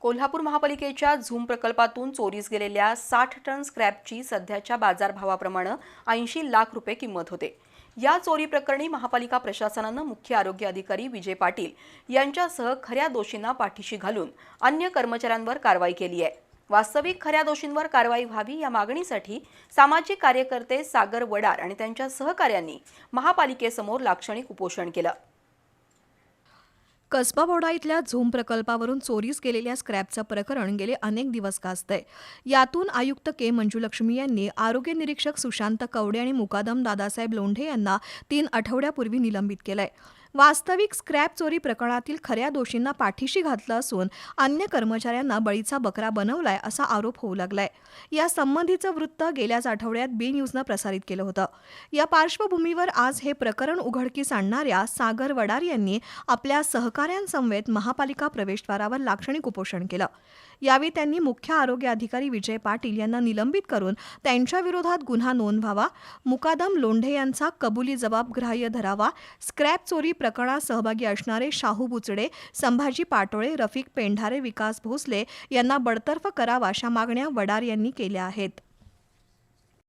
कोल्हापूर महापालिकेच्या झूम प्रकल्पातून चोरीस गेलेल्या साठ टन स्क्रॅपची सध्याच्या बाजारभावाप्रमाणे ऐंशी लाख रुपये किंमत होते. या चोरी प्रकरणी महापालिका प्रशासनानं मुख्य आरोग्य अधिकारी विजय पाटील यांच्यासह खऱ्या दोषींना पाठीशी घालून अन्य कर्मचाऱ्यांवर कारवाई केली आहे. वास्तविक खऱ्या दोषींवर कारवाई व्हावी या मागणीसाठी सामाजिक कार्यकर्ते सागर वडार आणि त्यांच्या सहकाऱ्यांनी महापालिकेसमोर लाक्षणिक उपोषण केलं. कसबा बोडा इथल्या झूम प्रकल्पावरून चोरीस गेलेल्या स्क्रॅपचं प्रकरण गेले अनेक दिवस गाजतंय. यातून आयुक्त के मंजुलक्ष्मी यांनी आरोग्य निरीक्षक सुशांत कवडे आणि मुकादम दादासाहेब लोंढे यांना तीन आठवड्यापूर्वी निलंबित केलंय. वास्तविक स्क्रॅप चोरी प्रकरणातील खऱ्या दोषींना पाठीशी घातलं असून अन्य कर्मचाऱ्यांना बळीचा बकरा बनवलाय असा आरोप होऊ लागलाय. या संबंधीचं वृत्त गेल्याच आठवड्यात बी न्यूजनं प्रसारित केलं होतं. या पार्श्वभूमीवर आज हे प्रकरण उघडकीस आणणाऱ्या सागर वडार यांनी आपल्या सहकाऱ्यांसमवेत महापालिका प्रवेशद्वारावर लाक्षणिक उपोषण केलं. यावेळी त्यांनी मुख्य आरोग्य अधिकारी विजय पाटील यांना निलंबित करून त्यांच्या विरोधात गुन्हा नोंदवावा मुकादम लोंढे यांचा कबुली जबाब ग्राह्य धरावा स्क्रॅप चोरी प्रकरणात सहभागी असणारे शाहू बुचडे संभाजी पाटोळे रफिक पेंढारे विकास भोसले यांना बडतर्फ करावा अशा मागण्या वडार यांनी केल्या आहेत.